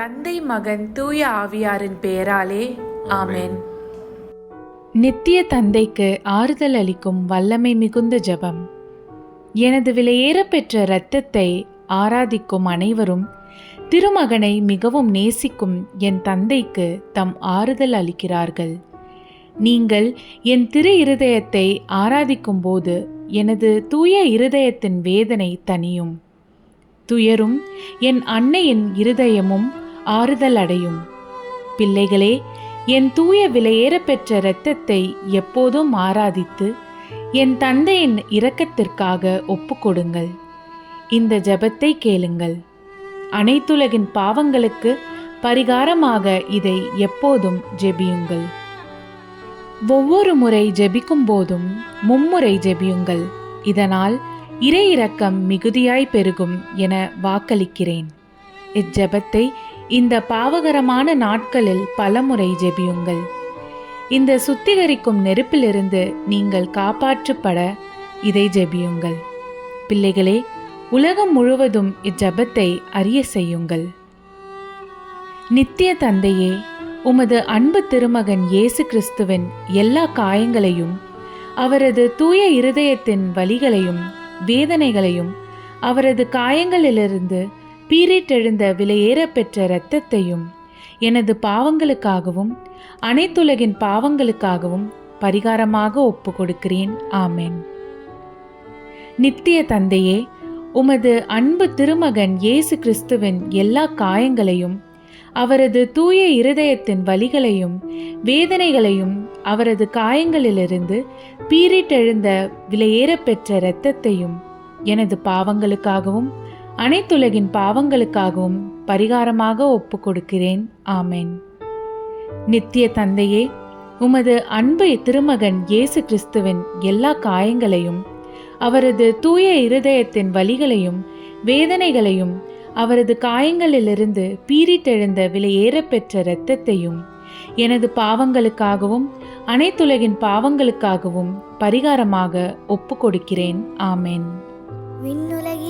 தந்தை மகன் தூய ஆவியாரின் பெயராலே ஆமேன். நித்திய தந்தைக்கு ஆறுதல் அளிக்கும் வல்லமை மிகுந்த ஜெபம். எனது விலையேறப்பெற்ற இரத்தத்தை ஆராதிக்கும் அனைவரும் திருமகனை மிகவும் நேசிக்கும் என் தந்தைக்கு தம் ஆறுதல் அளிக்கிறார்கள். நீங்கள் என் திரு இருதயத்தை ஆராதிக்கும் போது எனது தூய இருதயத்தின் வேதனை தனியும் துயரும் என் அன்னையின் இருதயமும் ஆறுதல் அடையும் பிள்ளைகளே என் தூய விலையேற பெற்ற இரத்தத்தை எப்போதும் ஆராதித்து என் தந்தையின் இரக்கத்திற்காக ஒப்புக்கொடுங்கள் இந்த ஜெபத்தை கேளுங்கள். அனைத்துலகின் பாவங்களுக்கு பரிகாரமாக இதை எப்போதும் ஜெபியுங்கள். ஒவ்வொரு முறை ஜெபிக்கும் போதும் மும்முறை ஜெபியுங்கள். இதனால் இறை இரக்கம் மிகுதியாய் பெருகும் என வாக்களிக்கிறேன். இஜெபத்தை இந்த பாவகரமான நாட்களில் பலமுறை ஜெபியுங்கள். இந்த சுத்திகரிக்கும் நெருப்பிலிருந்து நீங்கள் காப்பாற்றப்பட இதை ஜெபியுங்கள். பிள்ளைகளே உலகம் முழுவதும் இஜெபத்தை அறிய செய்யுங்கள். நித்திய தந்தையே உமது அன்பு திருமகன் இயேசு கிறிஸ்துவின் எல்லா காயங்களையும் அவரது தூய இருதயத்தின் வழிகளையும் வேதனைகளையும் அவரது காயங்களிலிருந்து பீரிட்டெழுந்த விலையேற பெற்ற இரத்தத்தையும் எனது பாவங்களுக்காகவும் அனைத்துலகின் பாவங்களுக்காகவும் பரிகாரமாக ஒப்பு கொடுக்கிறேன் ஆமேன். நித்திய தந்தையே உமது அன்பு திருமகன் இயேசு கிறிஸ்துவின் எல்லா காயங்களையும் அவரது தூய இருதயத்தின் வலிகளையும் வேதனைகளையும் அவரது காயங்களிலிருந்து பீரிட்டெழுந்த விலையேற பெற்ற இரத்தத்தையும் எனது பாவங்களுக்காகவும் அனைத்துலகின் பாவங்களுக்காகவும் பரிகாரமாக ஒப்பு கொடுக்கிறேன் ஆமென். நித்திய தந்தையே உமது அன்பு திருமகன் இயேசு கிறிஸ்துவின் எல்லா காயங்களையும் அவரது தூய இருதயத்தின் வலிகளையும் வேதனைகளையும் அவரது காயங்களிலிருந்து பீரிட்டெழுந்த விலையேறப்பெற்ற இரத்தத்தையும் எனது பாவங்களுக்காகவும் அனைத்துலகின் பாவங்களுக்காகவும் பரிகாரமாக ஒப்பு கொடுக்கிறேன் ஆமேன். விண்ணுலகில்